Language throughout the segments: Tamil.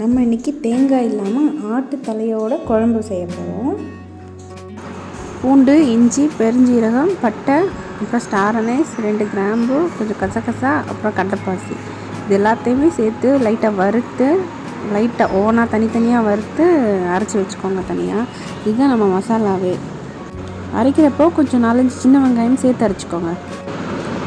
நம்ம இன்றைக்கி தேங்காய் இல்லாமல் ஆட்டு தலையோட குழம்பு செய்ய போகிறோம் பூண்டு இஞ்சி பெருஞ்சீரகம் பட்டை அப்புறம் ஸ்டார் அனைஸ் ரெண்டு கிராம்பு கொஞ்சம் கசகசா அப்புறம் கடப்பாசி இது எல்லாத்தையுமே சேர்த்து லைட்டாக வறுத்து லைட்டாக ஓனாக தனித்தனியாக வறுத்து அரைச்சி வச்சுக்கோங்க தனியாக இதுதான் நம்ம மசாலாவே. அரைக்கிறப்போ கொஞ்சம் நாலஞ்சு சின்ன வெங்காயம் சேர்த்து அரைச்சிக்கோங்க.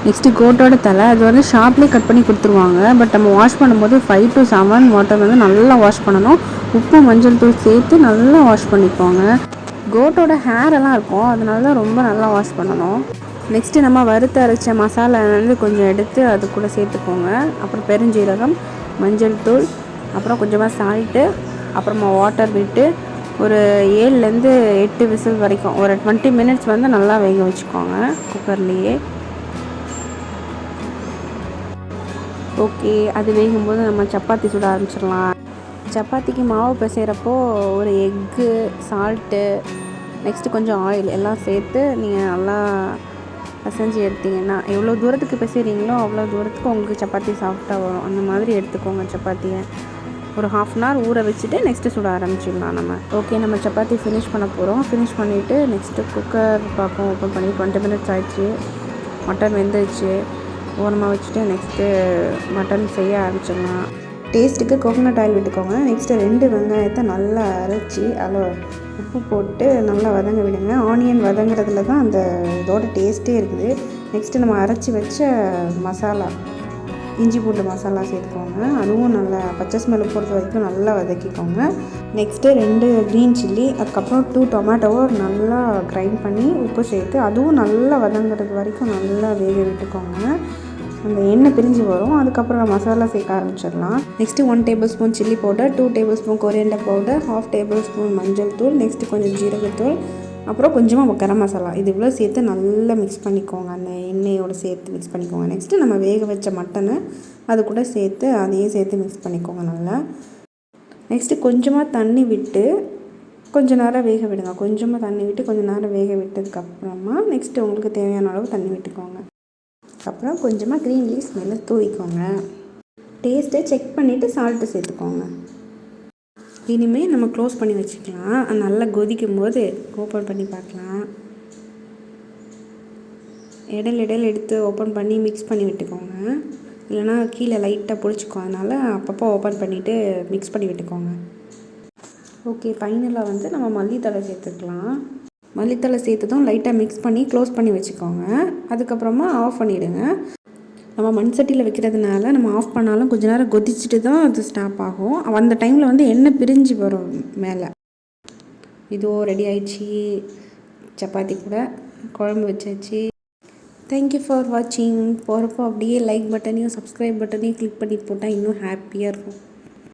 நெக்ஸ்ட்டு கோட்டோட தலை அது வந்து ஷார்ப்லேயே கட் பண்ணி கொடுத்துருவாங்க. பட் நம்ம வாஷ் பண்ணும்போது ஃபைவ் டு செவன் வாட்டர் வந்து நல்லா வாஷ் பண்ணணும். உப்பு மஞ்சள் தூள் சேர்த்து நல்லா வாஷ் பண்ணிக்கோங்க. கோட்டோட ஹேர் எல்லாம் இருக்கும். அதனால தான் ரொம்ப நல்லா வாஷ் பண்ணணும். நெக்ஸ்ட்டு நம்ம வறுத்து அரைச்ச மசாலா வந்து கொஞ்சம் எடுத்து அது கூட சேர்த்துக்கோங்க. அப்புறம் பெருஞ்சீரகம் மஞ்சள் தூள் அப்புறம் கொஞ்சமாக சால்ட்டு அப்புறமா வாட்டர் விட்டு ஒரு ஏழுலேருந்து எட்டு விசில் வரைக்கும் ஒரு டுவெண்ட்டி மினிட்ஸ் வந்து நல்லா வேக வச்சுக்கோங்க குக்கர்லேயே ஓகே அது வேகும்போது நம்ம சப்பாத்தி சுட ஆரம்பிச்சிடலாம். சப்பாத்திக்கு மாவு பிசைகிறப்போ ஒரு எக்கு சால்ட்டு நெக்ஸ்ட்டு கொஞ்சம் ஆயில் எல்லாம் சேர்த்து நீங்கள் நல்லா பிசைஞ்சு எடுத்தீங்கன்னா எவ்வளோ தூரத்துக்கு பிசைறீங்களோ அவ்வளோ தூரத்துக்கு உங்களுக்கு சப்பாத்தி சாஃப்டாக வரும். அந்த மாதிரி எடுத்துக்கோங்க சப்பாத்தியை. ஒரு ஹாஃப் அன் ஹவர் ஊற வச்சுட்டு நெக்ஸ்ட்டு சுட ஆரம்பிச்சிடலாம் நம்ம. ஓகே நம்ம சப்பாத்தி ஃபினிஷ் பண்ண போகிறோம் ஃபினிஷ் பண்ணிவிட்டு நெக்ஸ்ட்டு குக்கர் பார்ப்போம். ஓப்பன் பண்ணி டுவெண்ட்டி மினிட்ஸ் ஆயிடுச்சு. மட்டன் வெந்துருச்சு. ஓரமாக வச்சுட்டு நெக்ஸ்ட்டு மட்டன் செய்ய ஆரம்பிச்சிடலாம். டேஸ்ட்டுக்கு கோகோனட் ஆயில் விட்டுக்கோங்க. நெக்ஸ்ட்டு ரெண்டு வெங்காயத்தை நல்லா அரைச்சி அதில் உப்பு போட்டு நல்லா வதங்க விடுங்க. ஆனியன் வதங்குறதுல தான் அந்த இதோட டேஸ்ட்டே இருக்குது. நெக்ஸ்ட்டு நம்ம அரைச்சி வச்ச மசாலா. இஞ்சி பூண்டு மசாலா சேர்த்துக்கோங்க. அதுவும் நல்லா பச்சை ஸ்மெல் பொறுத்த வரைக்கும் நல்லா வதக்கிக்கோங்க. நெக்ஸ்ட்டு ரெண்டு க்ரீன் சில்லி அதுக்கப்புறம் டூ டொமேட்டோவை நல்லா கிரைண்ட் பண்ணி உப்பு சேர்த்து அதுவும் நல்லா வதங்குறது வரைக்கும் நல்லா வேக விட்டுக்கோங்க. அந்த எண்ணெய் பிரிஞ்சு வரும். அதுக்கப்புறம் மசாலா சேர்க்க ஆரம்பிச்சிடலாம். Next one table spoon chilli powder two table spoon coriander powder half table spoon மஞ்சள் தூள் நெக்ஸ்ட்டு கொஞ்சம் ஜீரகத்தூள் அப்புறம் கொஞ்சமாக கரம் மசாலா. இது இவ்வளோ சேர்த்து நல்லா மிக்ஸ் பண்ணிக்கோங்க. அந்த எண்ணெயோடு சேர்த்து மிக்ஸ் பண்ணிக்கோங்க. நெக்ஸ்ட்டு நம்ம வேக வச்ச மட்டனை அது கூட சேர்த்து அதையும் சேர்த்து மிக்ஸ் பண்ணிக்கோங்க நல்லா. நெக்ஸ்ட்டு கொஞ்சமாக தண்ணி விட்டு கொஞ்ச நேரம் வேக விடுங்க. கொஞ்சமாக தண்ணி விட்டு கொஞ்சம் நேரம் வேக விட்டதுக்கப்புறமா நெக்ஸ்ட்டு உங்களுக்கு தேவையான அளவு தண்ணி விட்டுக்கோங்க. அப்புறம் கொஞ்சமாக க்ரீன் லீவ்ஸ் மேலே தூவிக்கோங்க. டேஸ்ட்டை செக் பண்ணிவிட்டு சால்ட்டு சேர்த்துக்கோங்க. இனிமேல் நம்ம க்ளோஸ் பண்ணி வச்சுக்கலாம். நல்லா கொதிக்கும் போது ஓப்பன் பண்ணி பார்க்கலாம். இடையில இடையில எடுத்து ஓப்பன் பண்ணி மிக்ஸ் பண்ணி விட்டுக்கோங்க. இல்லைனா கீழே லைட்டாக பிடிச்சிக்கும். அதனால் அப்பப்போ ஓப்பன் பண்ணிவிட்டு மிக்ஸ் பண்ணி விட்டுக்கோங்க. ஓகே ஃபைனலாக வந்து நம்ம மல்லித்தலை சேர்த்துக்கலாம். மல்லித்தலை சேர்த்ததும் லைட்டாக மிக்ஸ் பண்ணி க்ளோஸ் பண்ணி வச்சுக்கோங்க. அதுக்கப்புறமா ஆஃப் பண்ணிவிடுங்க நம்ம மண் சட்டியில் வைக்கிறதுனால நம்ம ஆஃப் பண்ணாலும் கொஞ்ச நேரம் கொதிச்சுட்டு தான் அது ஸ்டாப் ஆகும். அந்த டைமில் வந்து எண்ணெய் பிரிஞ்சு வரும் மேலே. இதோ ரெடி ஆயிடுச்சு. சப்பாத்தி கூட குழம்பு வச்சாச்சு. தேங்க்யூ ஃபார் வாட்சிங் போகிறப்போ அப்படியே லைக் பட்டனையும் சப்ஸ்கிரைப் பட்டனையும் கிளிக் பண்ணி போட்டால் இன்னும் ஹாப்பியாக இருக்கும்.